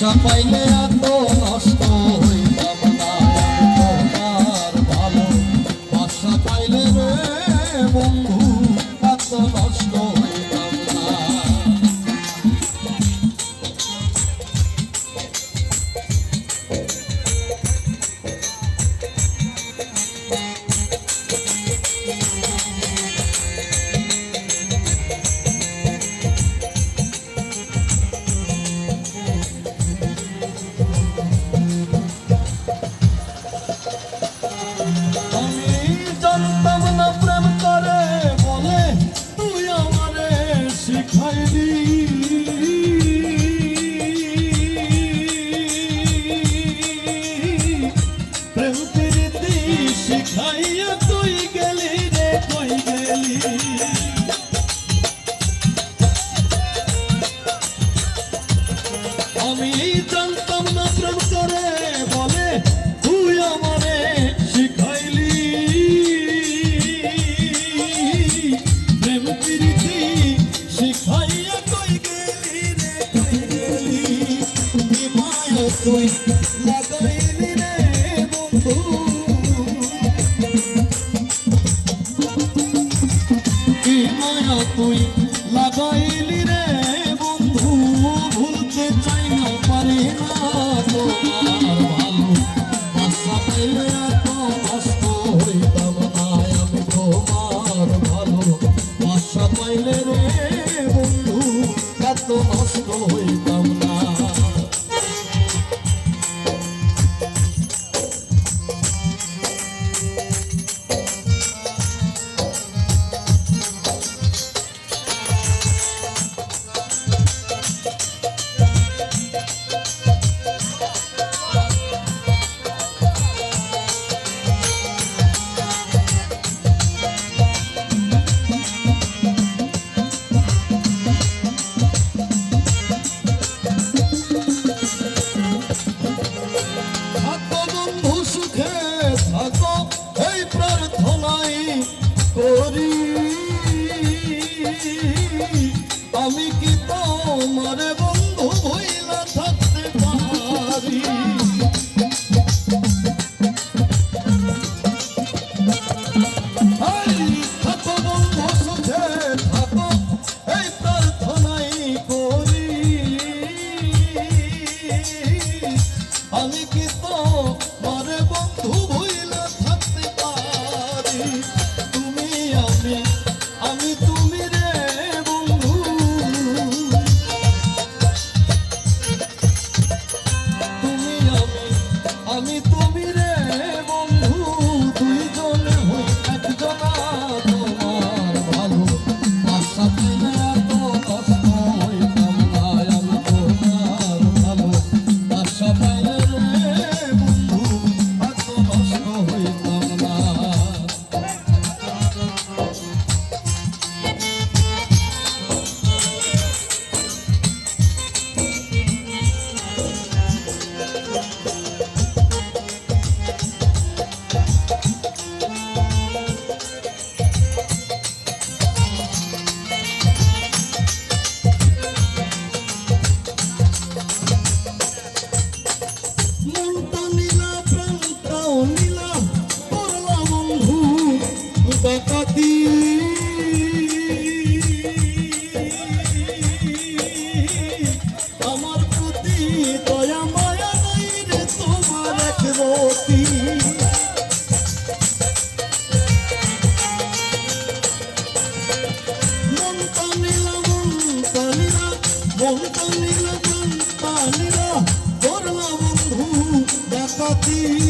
আশা পাইলে এত নষ্ট হইতাম না তোমার ভালো। আশা পাইলে রে বন্ধু আমি জানতাম না প্রেম করে বলে, তুই আমারে শিখাইলি। প্রেম প্রীতি শিখাইয়া কই গেলি রে, কই গেলি? মায়া তুই লাগাইলি রে, বন্ধু? মায়া তুই থাকো এই প্রার্থনাই করি। আমি কি তোমার বন্ধু হইলা থাকতে পারি? আমি কি তো পালিরা পালিরা করলা বন্ধু ডাকাতি